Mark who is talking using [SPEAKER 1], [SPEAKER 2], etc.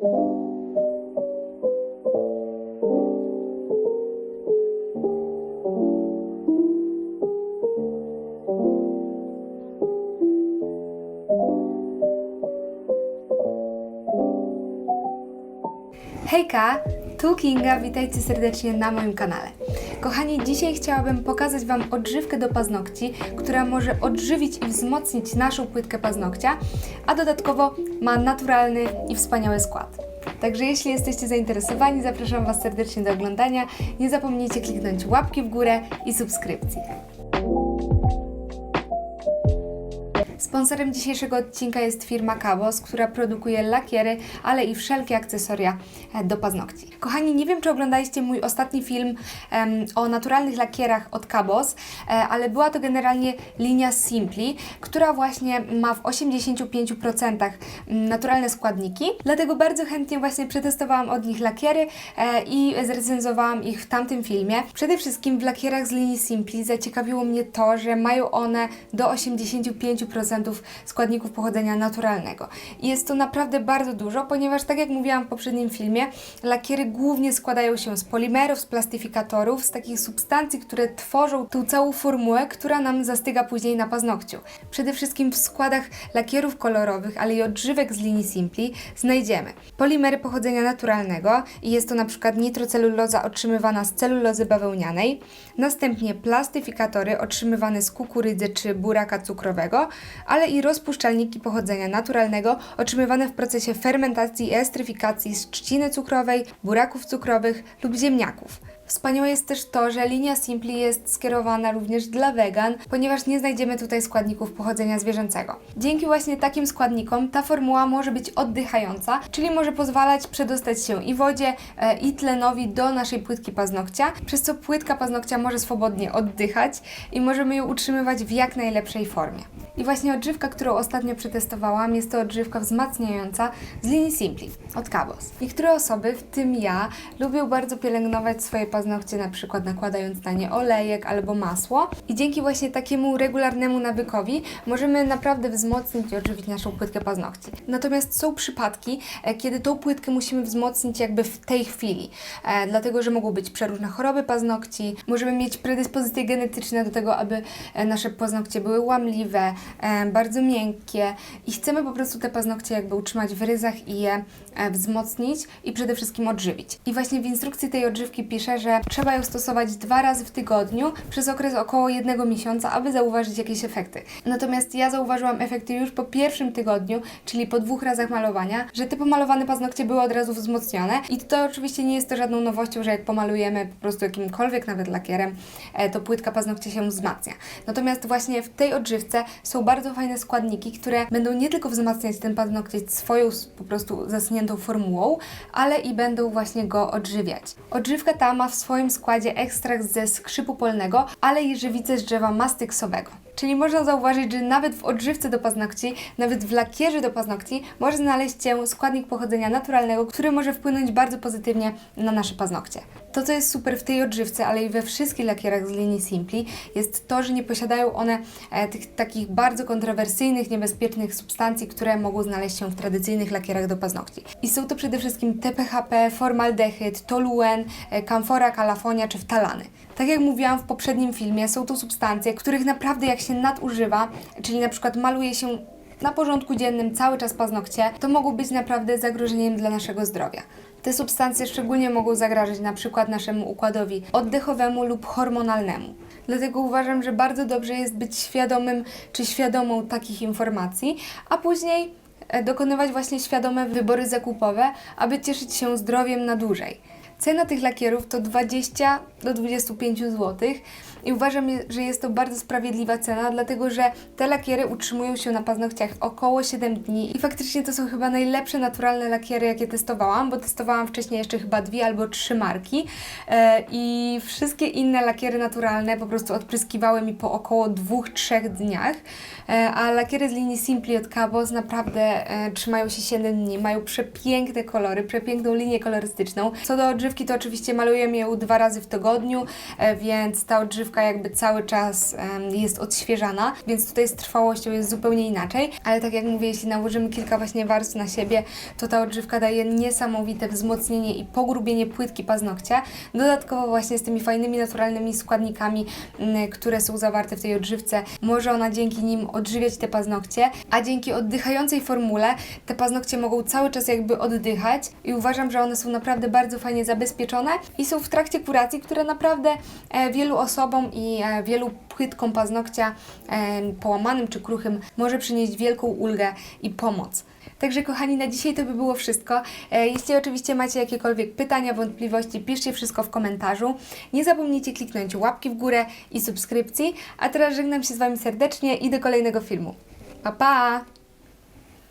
[SPEAKER 1] Hejka, tu Kinga, witajcie serdecznie na moim kanale. Kochani, dzisiaj chciałabym pokazać Wam odżywkę do paznokci, która może odżywić i wzmocnić naszą płytkę paznokcia, a dodatkowo ma naturalny i wspaniały skład. Także jeśli jesteście zainteresowani, zapraszam Was serdecznie do oglądania. Nie zapomnijcie kliknąć łapki w górę i subskrypcji. Sponsorem dzisiejszego odcinka jest firma Cabos, która produkuje lakiery, ale i wszelkie akcesoria e, do paznokci. Kochani, nie wiem, czy oglądaliście mój ostatni film em, o naturalnych lakierach od Cabos, e, ale była to generalnie linia Simply, która właśnie ma w 85% naturalne składniki. Dlatego bardzo chętnie właśnie przetestowałam od nich lakiery e, i zrecenzowałam ich w tamtym filmie. Przede wszystkim w lakierach z linii Simply zaciekawiło mnie to, że mają one do 85% składników pochodzenia naturalnego. I jest to naprawdę bardzo dużo, ponieważ tak jak mówiłam w poprzednim filmie, lakiery głównie składają się z polimerów, z plastyfikatorów, z takich substancji, które tworzą tą całą formułę, która nam zastyga później na paznokciu. Przede wszystkim w składach lakierów kolorowych, ale i odżywek z linii Simply znajdziemy polimery pochodzenia naturalnego i jest to na przykład nitroceluloza otrzymywana z celulozy bawełnianej, następnie plastyfikatory otrzymywane z kukurydzy czy buraka cukrowego, ale i rozpuszczalniki pochodzenia naturalnego otrzymywane w procesie fermentacji i estryfikacji z trzciny cukrowej, buraków cukrowych lub ziemniaków. Wspaniałe jest też to, że linia Simply jest skierowana również dla wegan, ponieważ nie znajdziemy tutaj składników pochodzenia zwierzęcego. Dzięki właśnie takim składnikom ta formuła może być oddychająca, czyli może pozwalać przedostać się i wodzie, e, i tlenowi do naszej płytki paznokcia, przez co płytka paznokcia może swobodnie oddychać i możemy ją utrzymywać w jak najlepszej formie. I właśnie odżywka, którą ostatnio przetestowałam, jest to odżywka wzmacniająca z linii Simply od Cabos. Niektóre osoby, w tym ja, lubią bardzo pielęgnować swoje paznokcie, na przykład nakładając na nie olejek albo masło. I dzięki właśnie takiemu regularnemu nawykowi możemy naprawdę wzmocnić i odżywić naszą płytkę paznokci. Natomiast są przypadki, e, kiedy tą płytkę musimy wzmocnić jakby w tej chwili, e, dlatego że mogą być przeróżne choroby paznokci, możemy mieć predyspozycje genetyczne do tego, aby e, nasze paznokcie były łamliwe, bardzo miękkie i chcemy po prostu te paznokcie jakby utrzymać w ryzach i je wzmocnić i przede wszystkim odżywić. I właśnie w instrukcji tej odżywki pisze, że trzeba ją stosować dwa razy w tygodniu przez okres około jednego miesiąca, aby zauważyć jakieś efekty. Natomiast ja zauważyłam efekty już po pierwszym tygodniu, czyli po dwóch razach malowania, że te pomalowane paznokcie były od razu wzmocnione i to oczywiście nie jest to żadną nowością, że jak pomalujemy po prostu jakimkolwiek nawet lakierem, e, to płytka paznokcia się wzmacnia. Natomiast właśnie w tej odżywce są bardzo fajne składniki, które będą nie tylko wzmacniać ten paznokciec swoją po prostu zasuniętą formułą, ale i będą właśnie go odżywiać. Odżywka ta ma w swoim składzie ekstrakt ze skrzypu polnego, ale i z drzewa mastyksowego. Czyli można zauważyć, że nawet w odżywce do paznokci, nawet w lakierze do paznokci może znaleźć się składnik pochodzenia naturalnego, który może wpłynąć bardzo pozytywnie na nasze paznokcie. To, co jest super w tej odżywce, ale i we wszystkich lakierach z linii Simply, jest to, że nie posiadają one e, tych takich bardzo kontrowersyjnych, niebezpiecznych substancji, które mogą znaleźć się w tradycyjnych lakierach do paznokci. I są to przede wszystkim TPHP, formaldehyd, toluen, e, kamfora, kalafonia czy ftalany. Tak jak mówiłam w poprzednim filmie, są to substancje, których naprawdę jak się nadużywa, czyli na przykład maluje się na porządku dziennym cały czas paznokcie, to mogą być naprawdę zagrożeniem dla naszego zdrowia. Te substancje szczególnie mogą zagrażać na przykład naszemu układowi oddechowemu lub hormonalnemu. Dlatego uważam, że bardzo dobrze jest być świadomym czy świadomą takich informacji, a później e, dokonywać właśnie świadome wybory zakupowe, aby cieszyć się zdrowiem na dłużej. Cena tych lakierów to 20 do 25 zł i uważam, że jest to bardzo sprawiedliwa cena, dlatego że te lakiery utrzymują się na paznokciach około 7 dni i faktycznie to są chyba najlepsze naturalne lakiery, jakie testowałam, bo testowałam wcześniej jeszcze chyba dwie albo trzy marki e, i wszystkie inne lakiery naturalne po prostu odpryskiwały mi po około 2-3 dniach, e, a lakiery z linii Simply od Cabos naprawdę e, trzymają się 7 dni, mają przepiękne kolory, przepiękną linię kolorystyczną. Co do odżywki, to oczywiście malujemy ją dwa razy w tygodniu, więc ta odżywka jakby cały czas jest odświeżana, więc tutaj z trwałością jest zupełnie inaczej, ale tak jak mówię, jeśli nałożymy kilka właśnie warstw na siebie, to ta odżywka daje niesamowite wzmocnienie i pogrubienie płytki paznokcia, dodatkowo właśnie z tymi fajnymi, naturalnymi składnikami, które są zawarte w tej odżywce, może ona dzięki nim odżywiać te paznokcie, a dzięki oddychającej formule te paznokcie mogą cały czas jakby oddychać i uważam, że one są naprawdę bardzo fajnie zabezpieczone i są w trakcie kuracji, które naprawdę e, wielu osobom i e, wielu płytkom paznokcia e, połamanym czy kruchym może przynieść wielką ulgę i pomoc. Także kochani, na dzisiaj to by było wszystko. E, Jeśli oczywiście macie jakiekolwiek pytania, wątpliwości, piszcie wszystko w komentarzu. Nie zapomnijcie kliknąć łapki w górę i subskrypcji. A teraz żegnam się z Wami serdecznie i do kolejnego filmu. Pa pa!